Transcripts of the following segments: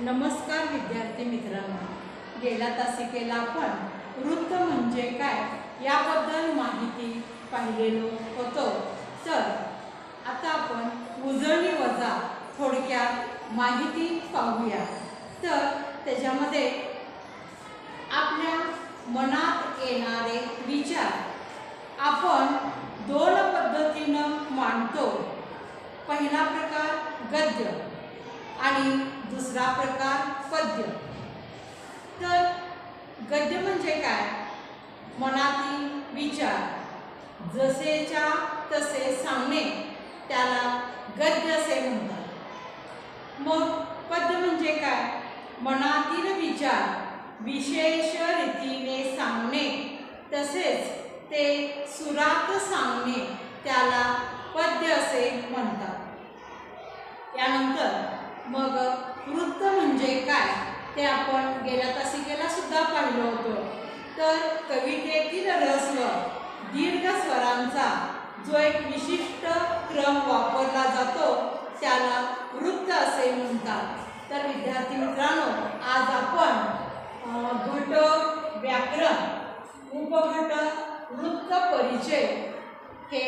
नमस्कार विद्यार्थी मित्रांनो. गेल्या तासिकेला आपण वृत्त म्हणजे काय याबद्दल माहिती पाहिलेलो होतो. तर आता आपण उजळणी वजा थोडक्यात माहिती पाहूया. तर त्याच्यामध्ये आपल्या मनात येणारे विचार. आपण दोन पद्धतीनं मांडतो. पहिला प्रकार गद्य आणि दुसरा प्रकार पद्य. तर गद्य म्हणजे काय? मनातील विचार. जसेच्या तसे सांगणे. त्याला गद्य असे म्हणतात. मग पद्य म्हणजे काय? मनातील विचार. विशेष रीतीने सांगणे. तसेच ते सुरात सांगणे. त्याला पद्य असे म्हणतात. त्यानंतर मग वृत्त म्हणजे काय? ते आपण गेल्या तासिकेला सुद्धा पाहिलं होतं. तर कवितेतील रस्व दीर्घ स्वरांचा जो एक विशिष्ट क्रम वापरला जातो त्याला वृत्त असे म्हणतात. तर विद्यार्थी मित्रांनो आज आपण घटक व्याकरण उपघटक वृत्त परिचय हे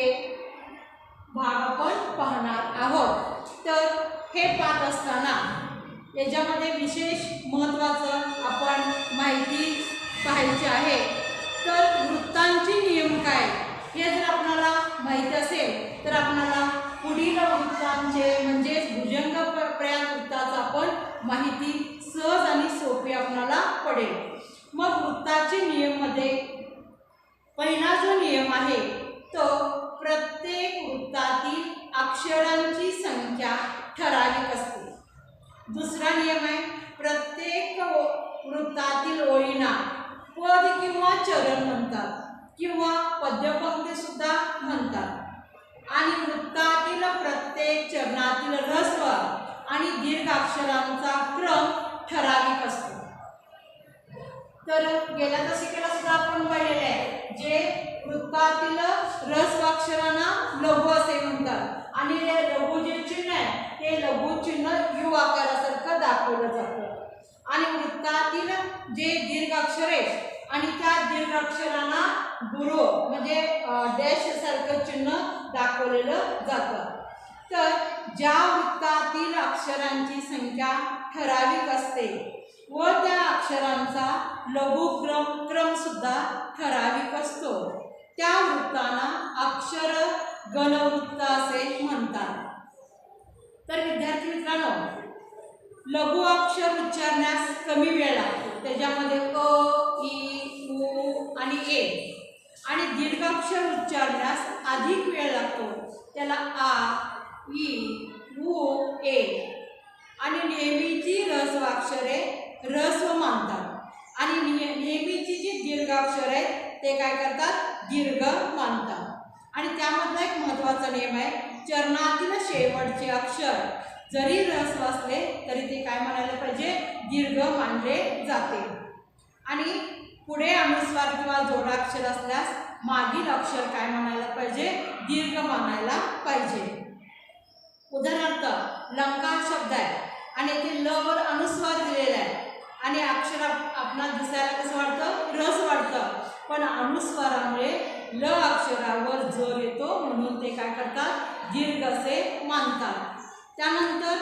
भाग आपण पाहणार आहोत. तर हे पाहत असताना याच्यामध्ये विशेष महत्त्वाचं आपण माहिती पाहायची आहे. तर वृत्तांचे नियम काय? हे जर आपणाला माहीत असेल तर आपणाला पुढील वृत्तांचे म्हणजेच भुजंग प- प्रयाण वृत्ताचं आपण माहिती सहज आणि सोपी आपणाला पडेल. मग वृत्ताचे नियममध्ये पहिला जो नियम आहे तो प्रत्येक वृत्तातील अक्षरांची संख्या ठराविक असते. दुसरा नियम आहे प्रत्येक वृत्तातील ओळींना पद किंवा चरण म्हणतात किंवा पद्यपंक्ती सुद्धा म्हणतात. आणि वृत्तातील प्रत्येक चरणातील रस्व आणि दीर्घ अक्षरांचा क्रम ठराविक असतो. तर गेल्या दशकेला सुद्धा आपण पाहिलेले आहे जे वृत्तातील रस्वाक्षरांना लघु असे म्हणतात. आणि हे लघु जे चिन्ह आहे ते लघु चिन्ह यू दाखवलं जातं. आणि वृत्तातील जे दीर्घ अक्षर आहे आणि त्या दीर्घ अक्षरांना गुरु म्हणजे डॅश सारखं चिन्ह दाखवलेलं जातं. तर ज्या वृत्तातील अक्षरांची संख्या ठराविक असते व त्या अक्षरांचा लघुक्रम क्रमसुद्धा ठराविक असतो. त्या वृत्तांना अक्षर गणवृत्त असे म्हणतात. तर विद्यार्थी मित्रांनो लघु अक्षर उच्चारण्यास कमी वेळ लागतो. त्याच्यामध्ये क ई उ आणि ए. आणि दीर्घाक्षर उच्चारण्यास अधिक वेळ लागतो. त्याला आ ई उ ए. आणि नेहमीची रस्वाक्षरे रस्व मानतात. आणि नेहमीची जी दीर्घाक्षर आहे आहेत ते काय करतात? दीर्घ मानतात. आणि त्यामधला एक महत्त्वाचा नियम आहे चरणातील शेवटचे अक्षर. जरी रस असले तरी ते काय म्हणायला पाहिजे? दीर्घ मानले जाते. आणि पुढे अनुस्वार किंवा जोडाक्षर असल्यास मागील अक्षर काय म्हणायला पाहिजे? दीर्घ मानायला पाहिजे. उदाहरणार्थ लंका शब्द आहे आणि ते ल वर अनुस्वार दिलेला आहे. आणि अक्षर आप- दिसायला कसं वाटतं रस वाटतं पण अनुस्वारामुळे ल अक्षरावर जर येतो म्हणून ते काय करतात? दीर्घ असे मानतात. त्यानंतर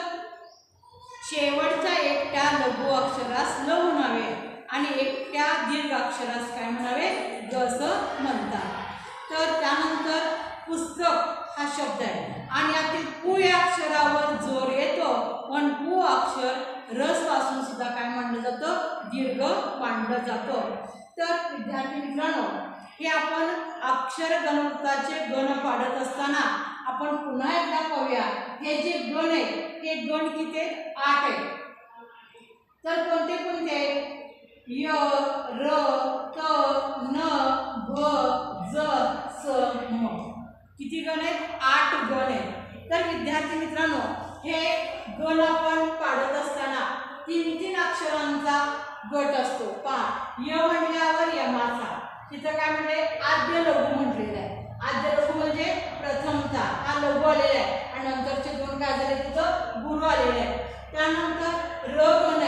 शेवटचा एकट्या लघु अक्षरास ल म्हणावे आणि एकट्या दीर्घ अक्षरास काय म्हणावे? ग असं म्हणतात. तर त्यानंतर पुस्तक हा शब्द आहे. आणि यातील पु या अक्षरावर जोर येतो पण पु अक्षर रसपासून सुद्धा काय मानलं जातं? दीर्घ मांडलं जातं. तर विद्यार्थी मित्रांनो हे आपण अक्षर गणवृत्ताचे गण पाडत असताना आपण पुन्हा एकदा पाहूया. हे जे गण आहे हे गण किती आठ आहे तर कोणते कोणते य र त न भ ज स म. किती गण आहेत? आठ गण आहेत. तर विद्यार्थी मित्रांनो हे गण आपण पाडत असताना तीन तीन अक्षरांचा गट असतो. पा य म्हणल्यावर यमाचा. तिथं काय म्हणजे आद्य लघु म्हटलेलं आहे. आद्य लघु म्हणजे प्रथमचा हा लघु आलेला आहे. आणि नंतरचे दोन काय झाले तिथं? गुरु आलेले आहे त्यानंतर र गण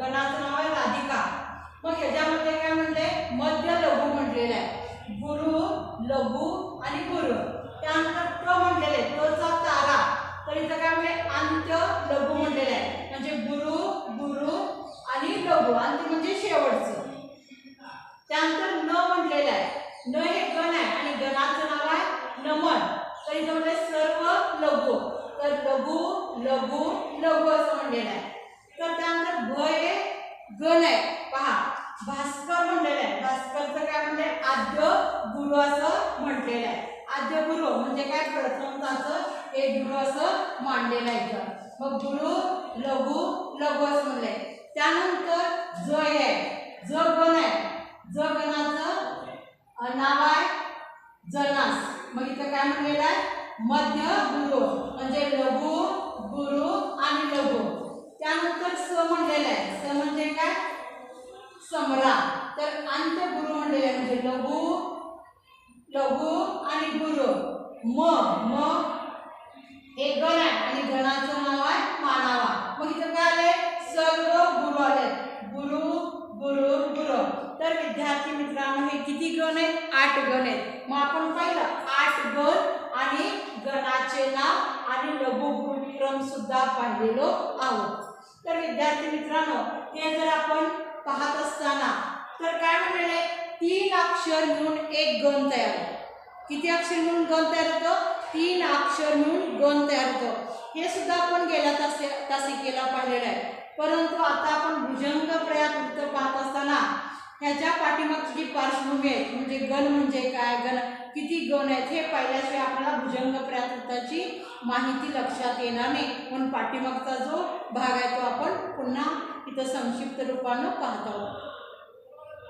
गणाचं नाव आहे राधिका. मग ह्याच्यामध्ये काय म्हणले? मध्य लघु म्हटलेलं आहे. गुरु लघु आणि गुरु. त्यानंतर ट म्हटलेले आहे. टचा तारा. तर इथं काय म्हणजे अंत्य लघु म्हटलेलं आहे. म्हणजे गुरु गुरु आणि लघु. अंत्य म्हणजे शेवटचं. त्यानंतर न म्हटलेलं आहे. न हे गण आहे आणि गणाचं नाव आहे नमन. तर इथं म्हणजे सर्व लघु. तर लघु लघु लघु असं म्हणलेलं आहे. तर त्यानंतर भ हे गण आहे. पहा भास्कर म्हणलेलं आहे. भास्करचं काय म्हणजे आद्य गुरु असं म्हटलेलं आहे. आद्य गुरु म्हणजे काय? प्रथमताचं एक गुरु असं मांडलेलं आहे इथं. मग गुरु लघु लघु असं म्हणलंय. त्यानंतर जय हे आहे ज गण आहे ज गणाचं अ, नाव आहे जनास मग इथं काय म्हणलेलं आहे मध्य गुरु म्हणजे लघु गुरु आणि लघु त्यानंतर स म्हणलेलं आहे स म्हणजे काय समरा तर अंत्य गुरु म्हणलेलं आहे म्हणजे लघु लघु आणि गुरु म म हे गण आहे आणि गणाचं नाव आहे मानावा मग इथं काय आले सर्व गुरु आले गुरु गुरु गुरु तर विद्यार्थी मित्रांनो हे किती गण आहेत आठ गण आहेत मग आपण पाहिलं आठ गण आणि गणाचे नाव आणि लघु गुरुक्रम सुद्धा पाहिलेलो आहोत तर विद्यार्थी मित्रांनो हे जर आपण पाहत असताना तर काय म्हणलेले तीन अक्षर मिळून एक गण तयार होतो. किती अक्षर म्हणून गण तयार होतं? तीन अक्षर म्हणून गण तयार होतं. हे सुद्धा आपण गेल्या तासी तासिकेला पाहिलेलं आहे. परंतु आता आपण भुजंग प्रयात वृत्त पाहत असताना ह्याच्या पाठीमागची जी पार्श्वभूमी आहे म्हणजे गण म्हणजे काय? गण किती गण आहेत? हे पाहिल्याशिवाय आपल्याला भुजंग प्रयात वृत्ताची माहिती लक्षात येणार नाही. म्हणून पाठीमागचा जो भाग आहे तो आपण पुन्हा इथं संक्षिप्त रूपानं पाहत आहोत.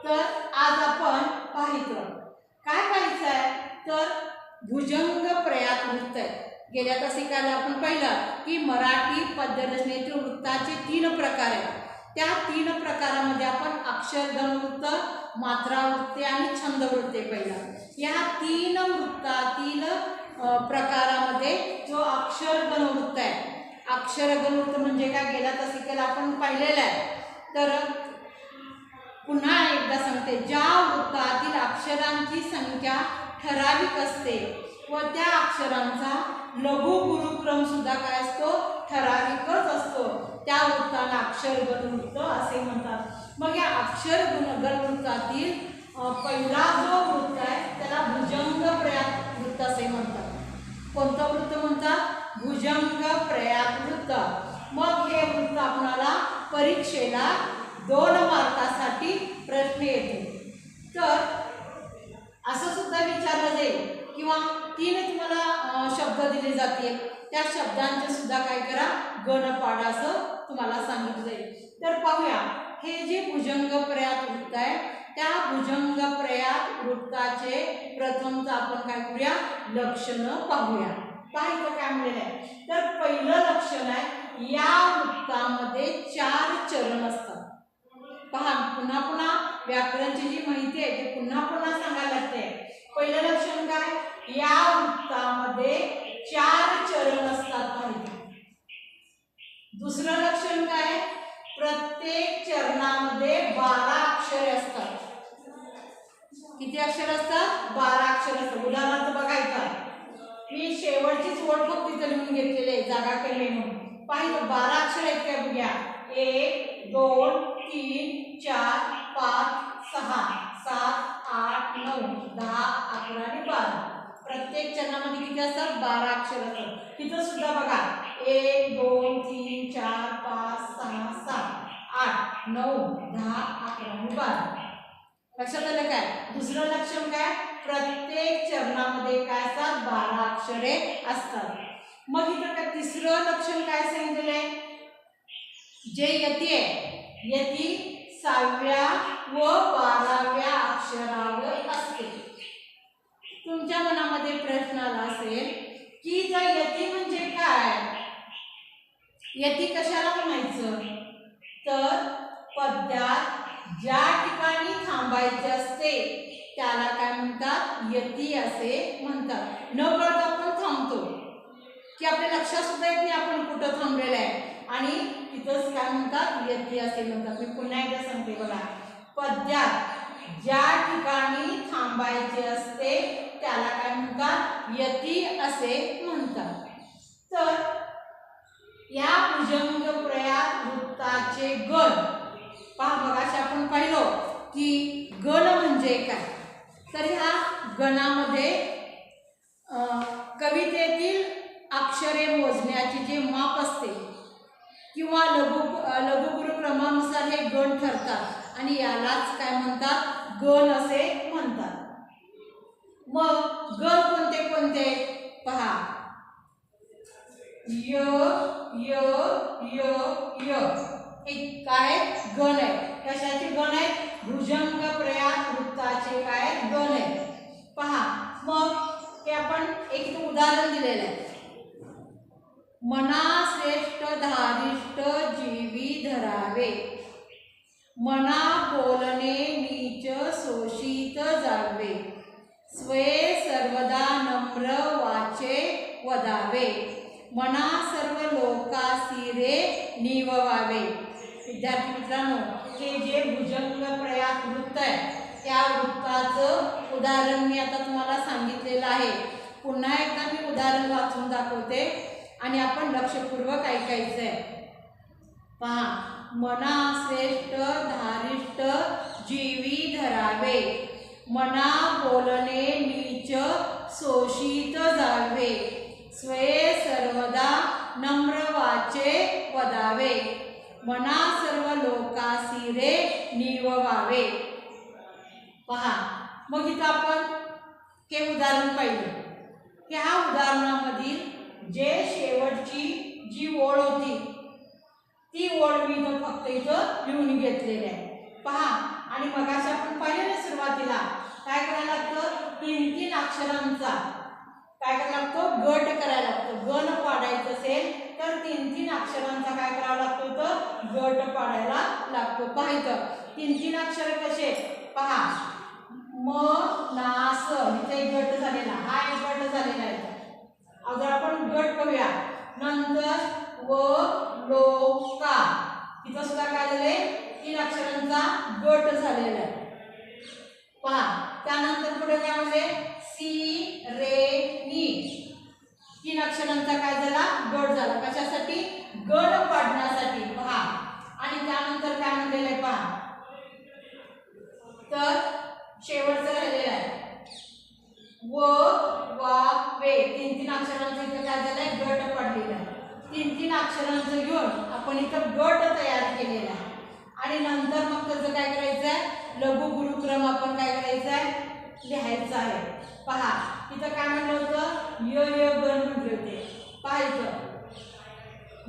तर आज आपण पाहिलं. काय पाहायचं आहे तर भुजंग प्रयात वृत्त आहे गेल्या तासिकाला आपण पाहिलं की मराठी पद्यरचनेतील वृत्ताचे तीन प्रकार आहेत. त्या तीन प्रकारामध्ये आपण अक्षरधन वृत्त मात्रा वृत्ते आणि छंद वृत्ते पाहिलं. या तीन वृत्तातील प्रकारामध्ये जो अक्षरधन वृत्त आहे अक्षरधन वृत्त म्हणजे काय? गेल्या तासिकेला आपण पाहिलेलं आहे. तर पुन्हा एकदा सांगते ज्या वृत्तातील अक्षरांची संख्या ठराविक असते व त्या अक्षरांचा लघु गुरुक्रम सुद्धा काय असतो? ठराविकच असतो. त्या वृत्ताला अक्षर गणवृत्त असे म्हणतात. मग या अक्षर गुण पहिला जो वृत्त आहे त्याला भुजंग प्रयात वृत्त असे म्हणतात. कोणतं वृत्त म्हणतात? भुजंग प्रयात वृत्त. मग हे वृत्त आपणाला परीक्षेला दोन मार्कासाठी प्रश्न येतो. तर असं सुद्धा विचारलं जाईल किंवा तीन तुम्हाला शब्द दिले जातील. त्या शब्दांचे सुद्धा काय करा गण पाडा असं तुम्हाला सांगितलं जाईल. तर पाहूया हे जे भुजंग प्रयात वृत्त आहे त्या भुजंग प्रयात वृत्ताचे प्रथमच आपण काय करूया लक्षणं पाहूया. पाहिलं काय म्हणलेलं आहे? तर पहिलं लक्षण आहे या वृत्तामध्ये चार चरण असतात. पहा पुन्हा पुन्हा व्याकरणची जी माहिती आहे ती पुन्हा पुन्हा सांगायला लागते. पहिलं लक्षण काय? या वृत्तामध्ये चार चरण असतात पाहिजे दुसरं लक्षण काय? प्रत्येक चरणामध्ये बारा अक्षरे असतात. किती अक्षर असतात? बारा अक्षर असतात. उदाहरणार्थ बघायचं मी शेवटचीच ओट फक्त इथं लिहून घेतलेली आहे जागा केली म्हणून. पाहिलं बारा अक्षर आहेत काय बघ्या. एक दोन तीन चार पाच सहा सात आठ नऊ दहा अकरा आणि बारा. प्रत्येक चरणामध्ये किती असतात? बारा अक्षर असतात. तिथं सुद्धा बघा. एक दोन तीन चार पाच सहा सात आठ नऊ दहा अकरा आणि बारा. लक्षात आलं काय? दुसरं लक्षण काय? प्रत्येक चरणामध्ये काय असतात? बारा अक्षरे असतात. मग इथं काय तिसरं लक्षण काय सांगितलंय? जे यती आहे. यती सहाव्या व बाराव्या अक्षरावर असते तुमच्या मनामध्ये प्रश्न आला असेल की जर यती म्हणजे काय? यती कशाला म्हणायचं? तर पद्यात ज्या ठिकाणी थांबायचे असते त्याला काय म्हणतात? यती असे म्हणतात. न कळत आपण थांबतो. की आपल्या लक्षात सुद्धा येत नाही आपण कुठं थांबलेलं आहे. आणि तिथंच काय म्हणतात? यती असे म्हणतात. मी पुन्हा एकदा सांगते बघा. पद्यात ज्या ठिकाणी थांबायचे असते त्याला काय म्हणतात? यती असे म्हणतात. तर या भुजंग प्रयात वृत्ताचे गण. पहा बघाशी आपण पाहिलो की गण म्हणजे काय? तर ह्या गणामध्ये अं, कवितेतील अक्षरे मोजण्याची जे माप असते किंवा लघु लघुगुरु क्रमानुसार हे गण ठरतात. आणि यालाच काय म्हणतात? गण असे म्हणतात. मग गण कोणते कोणते? पहा. य य य य. हे काय? गण आहे. कशाचे गण आहेत? भुजंग प्रयाग वृत्ताचे काय? गण आहे पहा. मग हे आपण एक उदाहरण दिलेलं आहे. मना श्रेष्ठ धारिष्ट जीवी धरावे मना बोलणे नीच शोषित जावे। स्वये सर्वदा नम्र वाचे वदावे। मना सर्व लोकासी रे निववावे। विद्यार्थी मित्रांनो हे जे भुजंग प्रयाग वृत्त आहे त्या वृत्ताचं उदाहरण मी आता तुम्हाला सांगितलेलं आहे. पुन्हा एकदा मी उदाहरण वाचून दाखवते. आणि आपण लक्षपूर्वक ऐकायचं आहे पहा मना श्रेष्ठ धारिष्ट जीवी धरावे. मना बोलणे नीच शोषित जावे. स्वये सर्वदा नम्र वाचे मना सर्व लोकासी रे निववावे. पहा मग इथं आपण हे उदाहरण पाहिलं. ह्या उदाहरणामधील जे शेवटची जी ओळ होती ती ओळ मी इथं फक्त इथं लिहून घेतलेली आहे. पहा आणि मगाशी आपण पाहिलं ना सुरुवातीला काय करायला लागतं? तीन तीन अक्षरांचा. काय करायला लागतो? गट करायला लागतो. गण पाडायचं असेल तर तीन तीन अक्षरांचा काय करावा लागतो तर गट पाडायला लागतो. पाहायचं तीन तीन अक्षर कसे? पहा. म ना स. इथे गट झालेला. हा एक गट झालेला आहे. अगर आपण गट करूया. नंतर व लो का. तिथं सुद्धा काय झालंय तीन अक्षरांचा गट झालेला आहे. पहा त्यानंतर पुढे काय म्हणजे? सी रे नी. तीन अक्षरांचा काय झाला? गट झाला. कशासाठी? गड पाडण्यासाठी. पहा. आणि त्यानंतर काय म्हणलेलं आहे? पहा. तर शेवटचं राहिलेलं आहे. व वा वे. तीन तीन अक्षरांचं इथं काय झालंय? गट पडलेला आहे. तीन तीन अक्षरांचं घेऊन आपण इथं गट तयार केलेला आहे. आणि नंतर मग त्याचं काय करायचं आहे लघु गुरुक्रम आपण काय करायचं आहे लिहायचं आहे. पहा इथं काय म्हणलं होतं? य य गण म्हटले होते. पाहायचं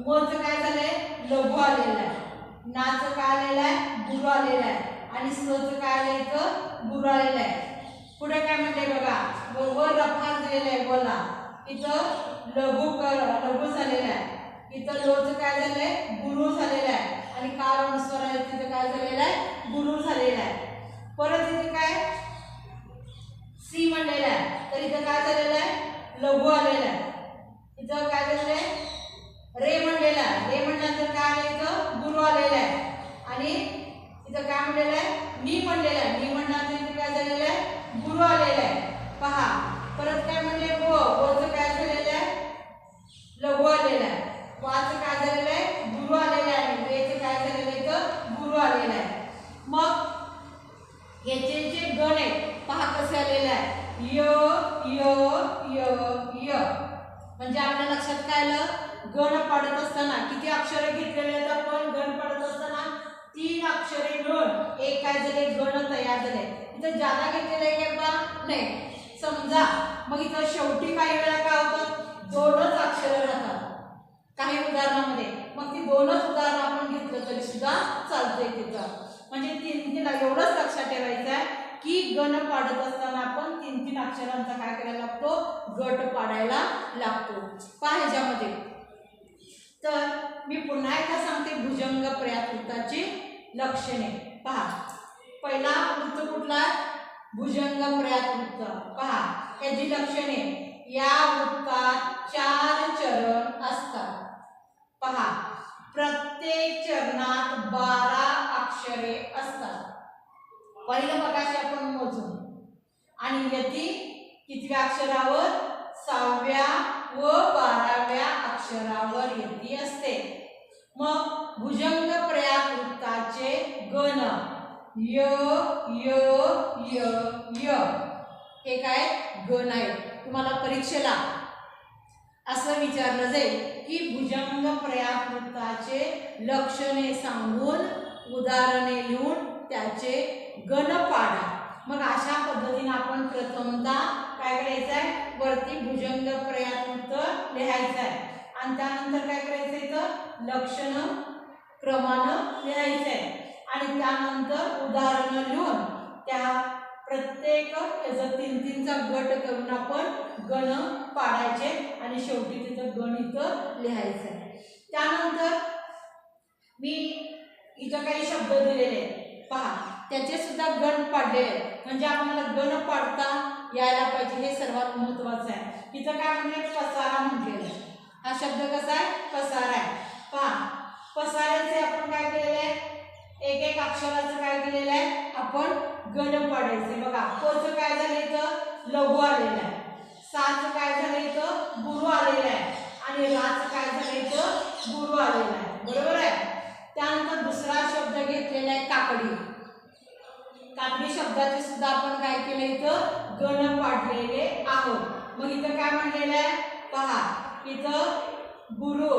मोचं काय झालंय? लघु आलेलं आहे. नाचं काय आलेलं आहे? गुरु आलेलं आहे. आणि सचं काय आलं इथं? गुरु आलेलं आहे. पुढे काय म्हणते बघा? वर रफा दिलेला आहे बोला. इथं लघु कर लघु झालेला आहे. इथं लोच काय झालंय? गुरु झालेला आहे. आणि काळ अनुस्वर आहे तिथं काय झालेलं आहे? गुरु झालेला आहे. परत इथे काय? सी म्हणलेलं आहे. तर इथं काय झालेलं आहे? लघु आलेलं आहे. इथं काय झालेलं आहे? रे म्हणलेला आहे. रे म्हणल्यानंतर काय आलं इथं? गुरु आलेला आहे. आणि इथं काय म्हणलेलं आहे? मी म्हणलेलं आहे. मी म्हणल्यानंतर इथे काय झालेलं आहे? गुरु आलेला आहे पहा परत काय म्हणले? हो, व वच काय झालेलं आहे? लघु आलेला आहे. वाचं काय झालेलं आहे? गुरु आलेलं आहे. आणि वेचं काय झालेलं आहे तर गुरु आलेलं आहे. मग याचे जे गण आहेत पहा कसे आलेले आहे. य य य य. म्हणजे आपल्या लक्षात काय आलं? गण पाडत असताना किती अक्षरे घेतलेले आहेत आपण? गण पाडत असताना तीन अक्षरे मिळून एक काय झाले? गण तयार झाले. इथं ज्यादा घेतलेलं आहे का? बा? नाही. समजा मग इथं शेवटी काही वेळा काय होतं? दोनच अक्षरं राहतात. काही उदाहरणामध्ये. मग ती दोनच उदाहरण आपण घेतलं तरी सुद्धा चालतंय तिथं. म्हणजे तीन तीन एवढंच लक्षात ठेवायचं आहे की गण पाडत असताना आपण तीन तीन अक्षरांचा काय करायला लागतो? गट पाडायला लागतो. पहा ह्याच्यामध्ये. तर मी पुन्हा एकदा सांगते भुजंग प्रयातवृत्ताची लक्षणे. पहा. पहिला वृत्त कुठला? भुजंग प्रयातवृत्त पहा याची लक्षणे. या वृत्तात चार चरण असतात. पहा प्रत्येक चरणात बारा अक्षरे असतात. पहिलं बघाशी आपण मोजू आणि यती कितव्या अक्षरावर? सहाव्या व बाराव्या अक्षरावर यती असते. मग भुजंग प्रयात वृत्ताचे गण य य य य. हे काय? गण आहे तुम्हाला परीक्षेला. असं विचारलं जाईल की भुजंग प्रयाकृताचे लक्षणे सांगून उदाहरणे लिहून त्याचे गण पाडा. मग अशा पद्धतीने आपण प्रथमता काय करायचं आहे? वरती भुजंग प्रयाकृत लिहायचं आहे. आणि त्यानंतर काय करायचं तर लक्षणं क्रमानं लिहायचं आहे. आणि त्यानंतर उदाहरणं लिहून त्या प्रत्येक याचा तीन तीनचा गट करून आपण गण पाडायचे आणि शेवटी तिथं गण इथं लिहायचं आहे. त्यानंतर मी इथं काही शब्द दिलेले आहेत. पहा त्याचे सुद्धा गण पाडलेले म्हणजे आपल्याला गण पाडता यायला पाहिजे हे सर्वात महत्वाचं आहे. इथं काय म्हणजे पसारा म्हटलेलं आहे हा शब्द कसा आहे? पसारा आहे. पहा पसाऱ्याचे आपण काय केलेले आहे? एक एक अक्षराचं काय केलेलं आहे? आपण गण पाडायचे. बघा कोचं काय झालं इथं? लघु आलेलं आहे. साचं काय झालं इथं? गुरु आलेलं आहे. आणि राचं काय झालं इथं? गुरु आलेलं आहे. बरोबर आहे? त्यानंतर दुसरा शब्द घेतलेला आहे काकडी. काकडी शब्दाचे सुद्धा आपण काय केलं इथं? गण पाडलेले आहोत. मग इथं काय म्हणलेलं आहे? पहा इथं गुरु.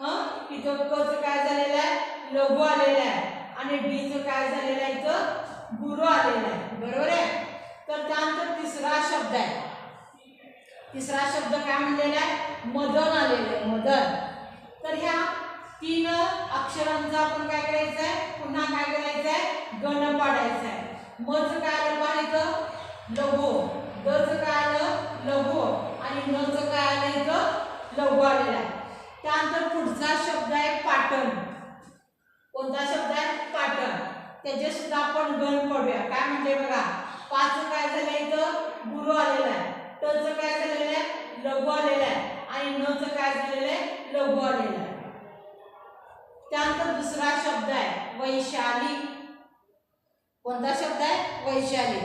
हं? इथं कच काय झालेलं आहे? लघु आलेला आहे. आणि डीचं काय झालेलं आहे? इथं गुरु आलेलं आहे. बरोबर आहे? तर त्यानंतर तिसरा शब्द आहे. तिसरा शब्द काय म्हणलेला आहे? मदन आलेलं आहे. मदन. तर ह्या तीन अक्षरांचा आपण काय करायचं आहे? पुन्हा काय करायचं आहे? गण पाडायचं आहे. मच काय आलं पाहायचं लघु. दच काय आलं? लघु. आणि नच काय आलं इथं? लघु आलेलं आहे. त्यानंतर पुढचा शब्द आहे पाटण. कोणता शब्द आहे पाटण त्याचे सुद्धा आपण गण पडूया. काय म्हणजे बघा पाच काय झालं इथं? गुरु आलेला आहे. टच काय झालेलं आहे? लघु आलेलं आहे. आणि नच काय झालेलं आहे? लघु आलेलं आहे. त्यानंतर दुसरा शब्द आहे वैशाली. कोणता शब्द आहे? वैशाली.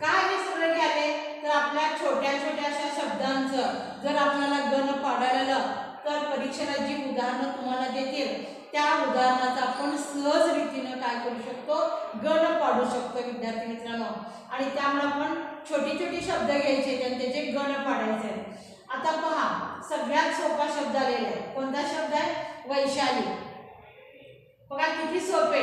काय हे सगळं घ्याले तर आपल्या छोट्या छोट्या अशा शब्दांचं जर आपल्याला गण पाडायला तर परीक्षेला जी उदाहरणं तुम्हाला देतील त्या उदाहरणाचा आपण सहज रीतीनं काय करू शकतो? गण पाडू शकतो विद्यार्थी मित्रांनो. आणि त्यामुळे आपण छोटी छोटी शब्द घ्यायचे आणि त्याचे गण पाडायचे आता पहा सगळ्यात सोपा शब्द आलेला आहे. कोणता शब्द आहे? वैशाली. बघा किती सोपे.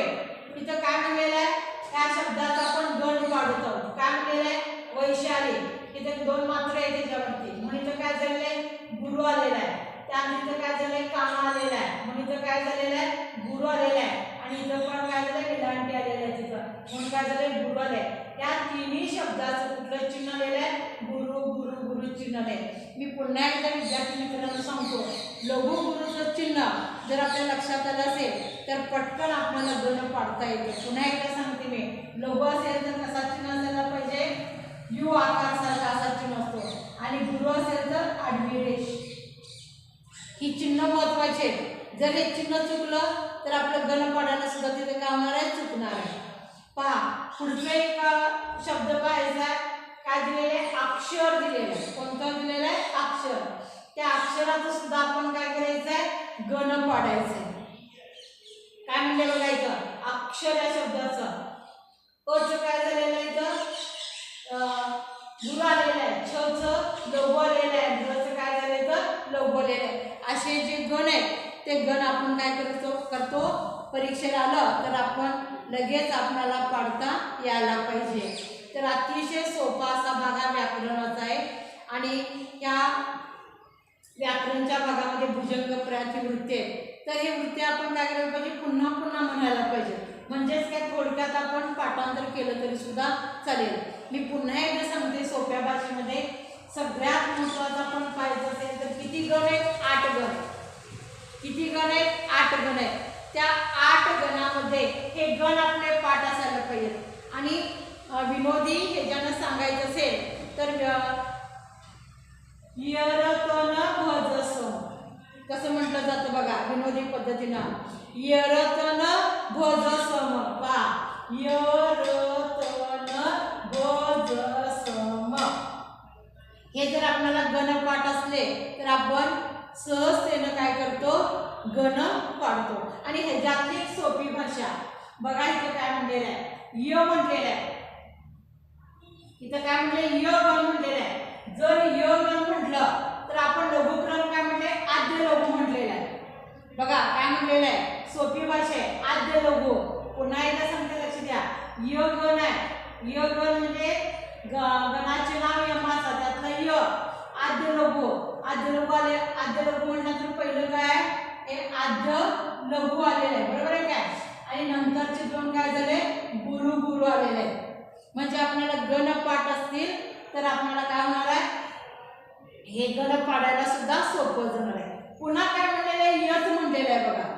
इथं काय म्हणलेलं आहे? त्या शब्दाचा आपण गण पाडतो. काय म्हणलेलं आहे? वैशाली. इथे दोन मात्र आहे त्याच्यावरती. म्हणून इथं काय झालेलं आहे? गुरु आलेला आहे. त्यानंतर काय झालंय? कामा आलेला आहे. मग इथं काय झालेलं आहे? गुरु आलेला आहे. आणि इथं पण काय झालंय? विलांटी आलेलं आहे तिथं. म्हणून काय झालंय? गुरु आलंय या तिन्ही शब्दाचं कुठलं चिन्ह आलेलं आहे? गुरु गुरु गुरु चिन्ह आलंय. मी पुन्हा एकदा विद्यार्थी मित्रांना सांगतो. लघु गुरुचं चिन्ह जर आपल्या लक्षात आलं असेल तर पटकन आपल्याला गण पाडता येते. पुन्हा एकदा सांगते मी. लघु असेल तर कसा चिन्ह झाला पाहिजे? यू आकार सारखा असा चिन्ह असतो. आणि गुरु असेल तर आडवी रेष. ही चिन्ह महत्वाची आहेत. जर हे चिन्ह चुकलं तर आपलं गणपडायला सुद्धा तिथे काय होणार आहे चुकणार आहे. पहा पुढचं एक शब्द पाहायचा आहे. काय दिलेलं आहे? अक्षर दिलेलं आहे. कोणतं दिलेलं आहे? अक्षर. त्या अक्षराचं सुद्धा आपण काय करायचं आहे? गण पाडायचं आहे. काय म्हणजे बघायचं अक्षर या शब्दाचं. कच काय झालेलं आहे तर अं, गुरु आलेलं आहे. छचं लवकर आलेलं आहे. गुराचं काय झालं तर लवकर आलेलं आहे. असे जे गण आहेत ते गण आपण काय करतो करतो? परीक्षेला आलं तर आपण लगेच आपल्याला पाडता यायला पाहिजे. तर अतिशय सोपा असा भाग हा व्याकरणाचा आहे. आणि या व्याकरणच्या भागामध्ये भुजंग प्रयाची वृत्ती. आहे तर हे वृत्ती आपण काय करायला पाहिजे? पुन्हा पुन्हा म्हणायला पाहिजे. म्हणजेच काय? थोडक्यात आपण पाठांतर केलं तरी सुद्धा चालेल. मी पुन्हा एकदा सांगते सोप्या भाषेमध्ये. सगळ्यात महत्त्वाचा पण पाहिजे असेल तर किती गण आहेत? आठ गण. किती गण आहेत? आठ गण आहेत. त्या आठ गणामध्ये हे गण आपले पाठ असायला पाहिजेत आणि विनोदी हे ज्यांना सांगायचं असेल तर अं, यरतन भजस. कसं म्हटलं जातं बघा विनोदी पद्धतीनं. यरतन भजसम पा यरतन हे जर आपल्याला गण पाठ असले तर आपण सहजतेनं काय करतो? गण पाडतो. आणि ह्याच्यातली एक सोपी भाषा बघा इथं काय म्हणलेलं आहे. य म्हटलेलं आहे. इथं काय म्हटलं य गण म्हटलेलं आहे. जर य गण म्हटलं तर आपण लघुक्रम काय म्हटले आद्य लघु म्हटलेलं आहे. बघा काय म्हटलेलं आहे? सोपी भाषा आहे. आद्य लघु. पुन्हा एकदा सांगते लक्ष द्या. य गण आहे. य गण म्हणजे गणाचे नाव यमाचा त्यातलं य. आद्य लघु आद्य लघु आले आद्य लघु म्हटल्यानंतर पहिलं काय आहे? हे आद्य लघु आलेलं आहे. बरोबर आहे काय आणि नंतरचे दोन काय झाले? गुरु गुरु आलेले आहेत. म्हणजे आपल्याला गणपाठ असतील तर आपल्याला काय होणार आहे? हे गण पाडायला सुद्धा सोपं जाणार आहे. पुन्हा काय म्हणलेलं आहे? यच म्हणलेलं आहे बघा.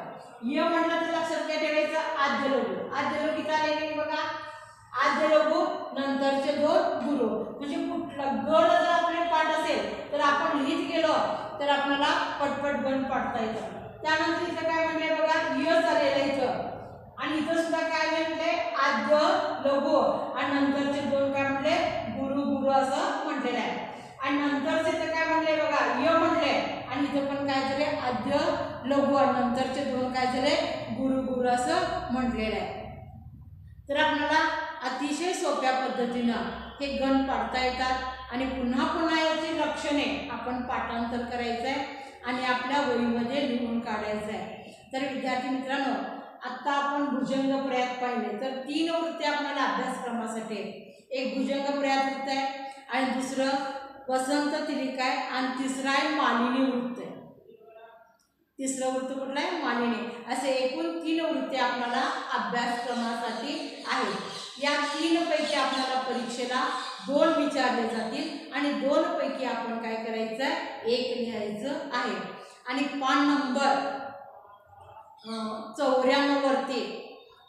य म्हटलं तर लक्षात काय ठेवायचं? आद्य लघु आद्य लघु किती आलेले बघा? आद्य लघु नंतरचे दोन गुरु. म्हणजे कुठलं गड जर आपले पाठ असेल तर आपण लिहित गेलो तर आपल्याला पटपट गण पाठता येतं. त्यानंतर इथं काय म्हणलंय बघा य आलेलं इथं. आणि इथं सुद्धा काय म्हटले आद्य लघु आणि नंतरचे दोन काय म्हटले? गुरु गुरु असं म्हटलेलं आहे. आणि नंतरचे इथं काय म्हणले बघा? य म्हटले. आणि इथं पण काय झाले? आद्य लघु आणि नंतरचे दोन काय झाले? गुरु गुरु असं म्हटलेलं आहे. तर आपल्याला अतिशय सोप्या पद्धतीनं हे गण पाडता येतात. आणि पुन्हा पुन्हा याची लक्षणे आपण पाठांतर करायचं आहे आणि आपल्या वहीमध्ये लिहून काढायचं आहे तर विद्यार्थी मित्रांनो आत्ता आपण भुजंग प्रयात पाहिले. तर तीन वृत्ते आपल्याला अभ्यासक्रमासाठी एक भुजंग प्रयात वृत्त आहे आणि दुसरं वसंत तिलिका आहे आणि तिसरं आहे मालिनी वृत्त आहे. तिसरं वृत्त कुठलं आहे? मालिनी. असे एकूण तीन वृत्ती आपल्याला अभ्यासक्रमासाठी आहेत. या तीन पैकी आपल्याला परीक्षेला दोन विचारले जातील आणि दोन पैकी आपण काय करायचं? आहे एक लिहायचं आहे. आणि पान नंबर चौऱ्याण्णववरती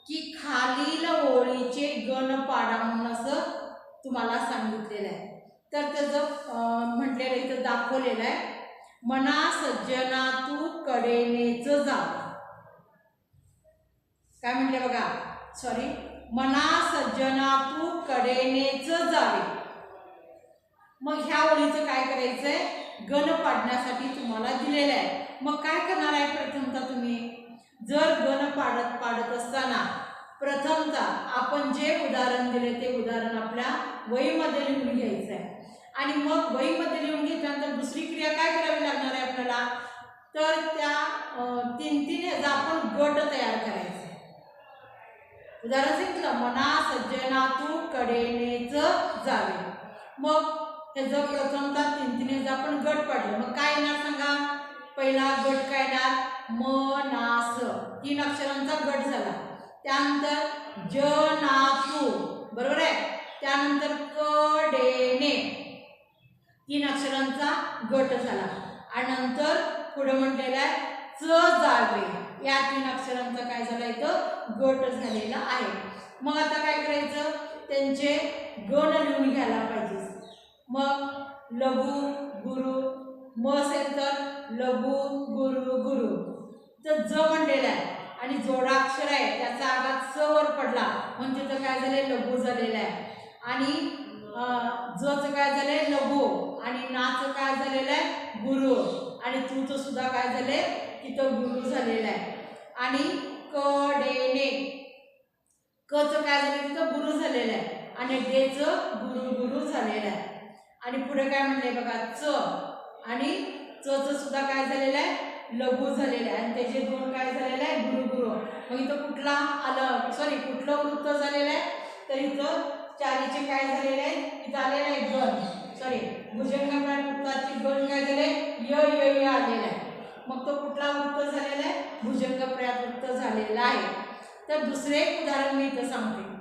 की खालील ओळीचे गण पाडा म्हणून असं तुम्हाला सांगितलेलं आहे. तर त्याचं म्हटलेलं इथं दाखवलेलं आहे. मना सज्जना तू कडेनेच जा. काय म्हटले बघा? सॉरी मना सज्जना तू कडेनेच जावे. मग ह्या ओळीचं काय करायचंय? गण पाडण्यासाठी तुम्हाला दिलेलं आहे. मग काय करणार आहे प्रथमता तुम्ही? जर गण पाडत पाडत असताना प्रथमता आपण जे उदाहरण दिले ते उदाहरण आपल्या वहीमध्ये लिहून घ्यायचं आहे. आणि मग वहीमध्ये लिहून घेतल्यानंतर दुसरी क्रिया काय करावी लागणार आहे आपल्याला? तर त्या तीन तीन ह्याचा आपण गट तयार करायचा. सांगितलं मना सज्जना तू कडेनेच जावे. मग त्याचं प्रथमता तीन तिने आपण गट पाडलं. मग काय येणार सांगा? पहिला गट काय येणार? म तीन अक्षरांचा गट झाला. त्यानंतर ज बरोबर आहे? त्यानंतर कडेने. तीन अक्षरांचा गट झाला. आणि नंतर पुढे म्हटलेला आहे च जावे. या तीन अक्षरांचा काय झाला इथं? गट झालेला आहे. मग आता काय करायचं? त्यांचे गण लिहून घ्यायला पाहिजे. मग लघु गुरु म असेल तर लघु गुरु गुरु. तर ज म्हणलेलं आहे. आणि जोडाक्षर आहे त्याचा आघात स वर पडला. म्हणजे तर काय झालंय? लघु झालेलं आहे. आणि जचं काय झालंय? लघु. आणि नाचं काय झालेलं आहे? गुरु. आणि तूचं सुद्धा काय झालंय? तिथं गुरु झालेलं आहे. आणि क कडेने कचं काय झालं तिथं? गुरु झालेलं आहे. आणि डेचं गुरु गुरु झालेलं आहे. आणि पुढे काय म्हणले बघा? च. आणि चचं सुद्धा काय झालेलं आहे? लघु झालेलं आहे. आणि त्याचे दोन काय झालेलं आहे? गुरु गुरु. मग इथं कुठला आलं? सॉरी कुठलं वृत्त झालेलं आहे? तर इथं चारीचे काय झालेले आहे? इथं आलेलं आहे गण. सॉरी भुजंगाकार वृत्ताचे गण काय झाले य य आलेलं आहे. मग तो कुठला वृत्त झालेला आहे? भुजंग प्रयात वृत्त झालेला आहे. तर दुसरे एक उदाहरण मी इथं सांगते.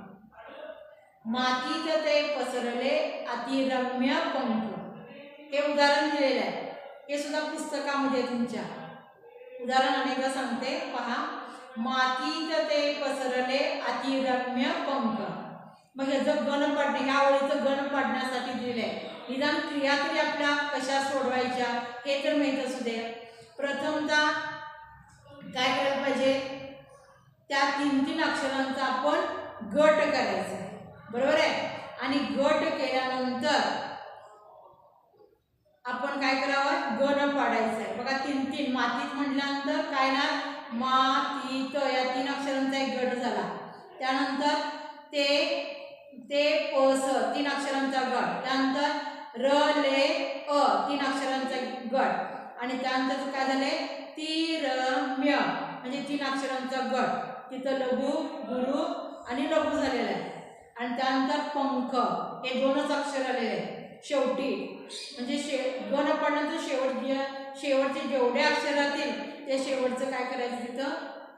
मातीत ते पसरले अतिरम्य पंख. हे उदाहरण दिलेलं आहे. हे सुद्धा पुस्तकामध्ये तुमच्या. उदाहरण अनेकदा सांगते. पहा. मातीत ते पसरले अतिरम्य पंख. मग ह्याचं गण पाडणे ह्या ओळीचं गण पाडण्यासाठी दिलेलं आहे. निदान क्रिया तरी आपल्या कशा सोडवायच्या हे तर माहीत असू दे प्रथमतः काय करायला पाहिजे? त्या तीन तीन अक्षरांचा आपण गट करायचा आहे. बरोबर आहे? आणि गट केल्यानंतर आपण काय करावं? गण पाडायचं आहे. बघा तीन तीन मातीत म्हटल्यानंतर काय ना मातीत. या तीन अक्षरांचा एक गट झाला. त्यानंतर ते ते प स तीन अक्षरांचा गट त्यानंतर र ले अ तीन अक्षरांचा गट आणि त्यानंतर काय झाले ती म्य म्हणजे तीन अक्षरांचा गट तिथं लघु गुरु आणि लघु झालेला आहे. आणि त्यानंतर पंख. हे दोनच अक्षर आलेले आहे शेवटी. म्हणजे शे गण पडल्यानंतर शेवट शेवटचे जेवढे अक्षर राहतील ते शेवटचं काय करायचं तिथं?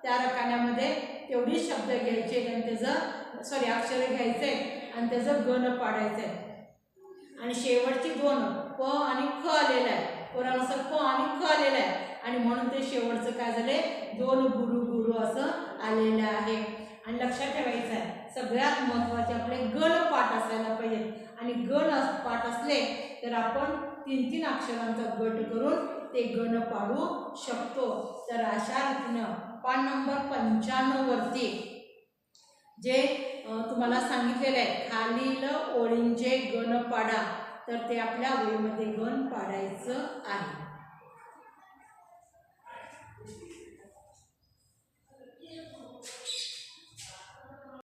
त्या रकान्यामध्ये तेवढी शब्द घ्यायचे आणि त्याचं सॉरी अक्षर घ्यायचे आणि त्याचं गण पाडायचं. आहे आणि शेवटची दोन प आणि ख आलेलं आहे. पुरानुसार प आणि क आलेलं आहे. आणि म्हणून ते शेवटचं काय झाले दोन गुरु गुरु असं आलेलं आहे. आणि लक्षात ठेवायचं आहे सगळ्यात महत्त्वाचे आपले गण पाठ असायला पाहिजे आणि गण अस- पाठ असले तर आपण तीन तीन अक्षरांचा गट करून ते गण पाडू शकतो. तर अशा रीतीनं पान नंबर पंच्याण्णववरती जे तुम्हाला सांगितलेलं आहे खालील ओळींचे गण पाडा. तर ते आपल्या आवडीमध्ये गण पाडायचं आहे.